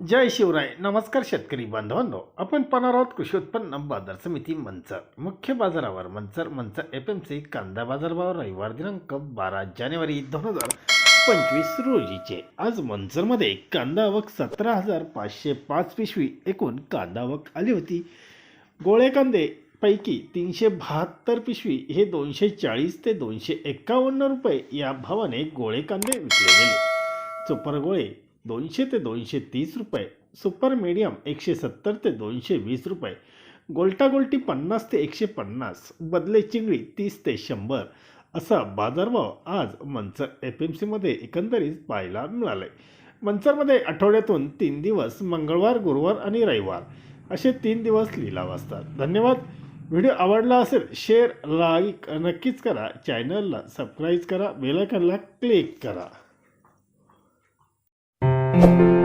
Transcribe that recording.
जय शिवराय. नमस्कार शेतकरी बांधवांनो. आपण पाहणार आहोत कृषी उत्पन्न बाजार समिती मंचर. मुख्य बाजारावर Manchar Manchar F M C कांदा बाजारभाव रविवार दिनांक बारा जानेवारी दोन हजार पंचवीस रोजीचे. आज मंचरमध्ये कांदा आवक सतरा हजार पाचशे पाच पिशवी एकूण कांदा आवक आली होती. गोळे कांदे पैकी तीनशे बहात्तर पिशवी हे दोनशे चाळीस ते दोनशे एक्कावन्न रुपये या भावाने गोळे कांदे विकले गेले. सुपर गोळे दोनशे ते दोनशे तीस रुपये सुपर मीडियम एकशे सत्तर ते दोनशे वीस रुपये गोल्टागोल्टी पन्नास ते एकशे पन्नास बदले चिंगळी तीस ते शंभर असा बाजारभाव आज मंचर एफ एम सीमध्ये एकंदरीत पाहायला मिळाले मंचरमध्ये आठवड्यातून तीन दिवस मंगळवार गुरुवार आणि रविवार असे तीन दिवस लिलाव असतात. धन्यवाद. व्हिडिओ आवडला असेल शेअर लाईक नक्कीच करा. चॅनलला सबस्क्राईब करा बेलायकनला क्लिक करा. thank you